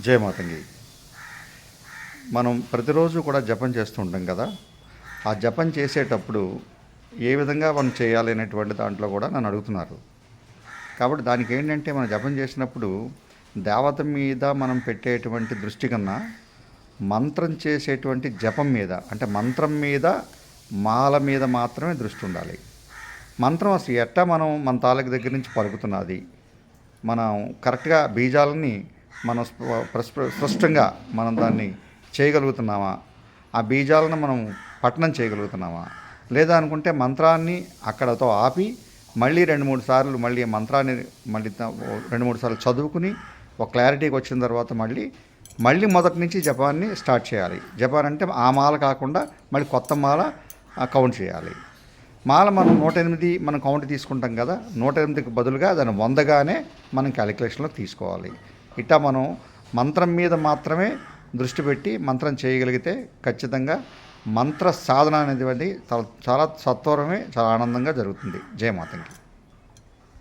జయమాతంగి మనం ప్రతిరోజు కూడా జపం చేస్తూ ఉంటాం కదా. ఆ జపం చేసేటప్పుడు ఏ విధంగా మనం చేయాలి అనేటువంటి దాంట్లో కూడా నన్ను అడుగుతున్నారు. కాబట్టి దానికి ఏంటంటే మనం జపం చేసినప్పుడు దేవత మీద మనం పెట్టేటువంటి దృష్టి కన్నా మంత్రం చేసేటువంటి జపం మీద అంటే మంత్రం మీద మాల మీద మాత్రమే దృష్టి ఉండాలి. మంత్రం అసలు ఎట్టా మనం మన తాలూకు దగ్గర నుంచి పలుకుతున్నది? మనం కరెక్ట్గా బీజాలని మనం స్పష్టంగా మనం దాన్ని చేయగలుగుతున్నామా? ఆ బీజాలను మనం పఠనం చేయగలుగుతున్నామా? లేదా అనుకుంటే మంత్రాన్ని అక్కడతో ఆపి మళ్ళీ రెండు మూడు సార్లు మళ్ళీ మంత్రాన్ని మళ్ళీ రెండు మూడు సార్లు చదువుకుని ఒక క్లారిటీకి వచ్చిన తర్వాత మళ్ళీ మళ్ళీ మొదటి నుంచి జపాన్ని స్టార్ట్ చేయాలి. జపాన్ అంటే ఆ మాల కాకుండా మళ్ళీ కొత్త మాల ఆ, కౌంట్ చేయాలి. మాల మనం నూట ఎనిమిది మనం కౌంట్ తీసుకుంటాం కదా నూట ఎనిమిదికి బదులుగా దాన్ని వందగానే మనం క్యాలిక్యులేషన్లో తీసుకోవాలి. ఇట్టా మనం మంత్రం మీద మాత్రమే దృష్టి పెట్టి మంత్రం చేయగలిగితే ఖచ్చితంగా మంత్ర సాధన అనేది చాలా చాలా సత్వరమే చాలా ఆనందంగా జరుగుతుంది. జయమాతంకి